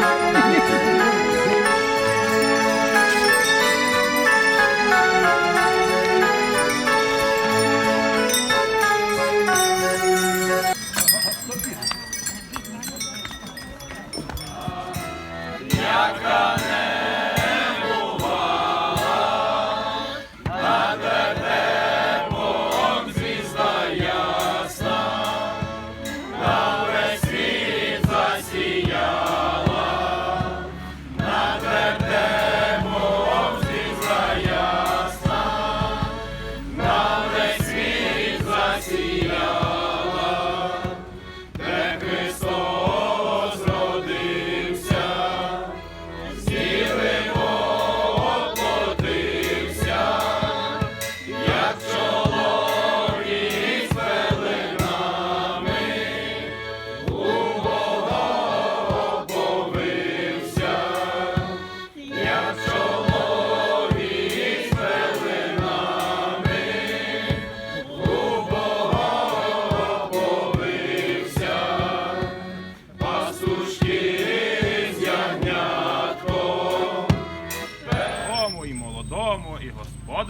嘿嘿。Тому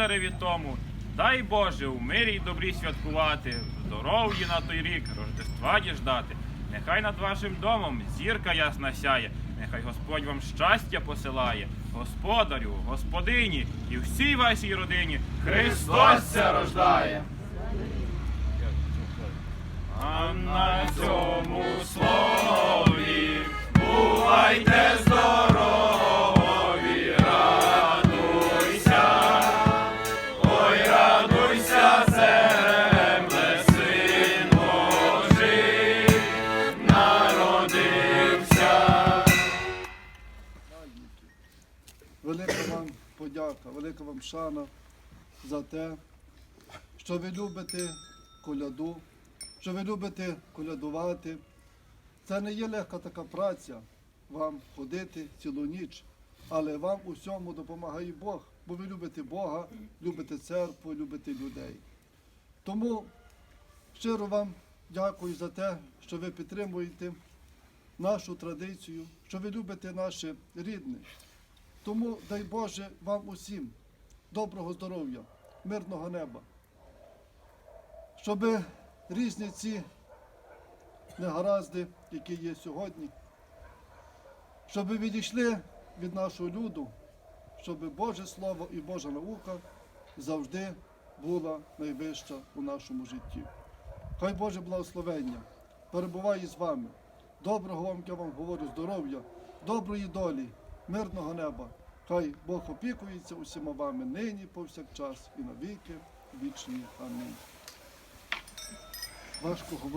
господареві тому. Дай Боже у мирі й добрі святкувати, здоров'ї на той рік, Рождества діждати. Нехай над вашим домом зірка ясна сяє, нехай Господь вам щастя посилає, господарю, господині і всій вашій родині Христос рождає. Подяка, велика вам шана за те, що ви любите коляду, що ви любите колядувати. Це не є легка така праця вам ходити цілу ніч, але вам у всьому допомагає Бог, бо ви любите Бога, любите церкву, любите людей. Тому щиро вам дякую за те, що ви підтримуєте нашу традицію, що ви любите наше рідне. Тому дай Боже вам усім доброго здоров'я, мирного неба, щоб різні ці негаразди, які є сьогодні, щоб відійшли від нашого люду, щоб Боже Слово і Божа наука завжди була найвища у нашому житті. Хай Боже благословення перебуває з вами. Доброго вам, я вам говорю, здоров'я, доброї долі, мирного неба. Хай Бог опікується усіма вами нині, повсякчас і навіки вічні. Амінь. Важко говорити.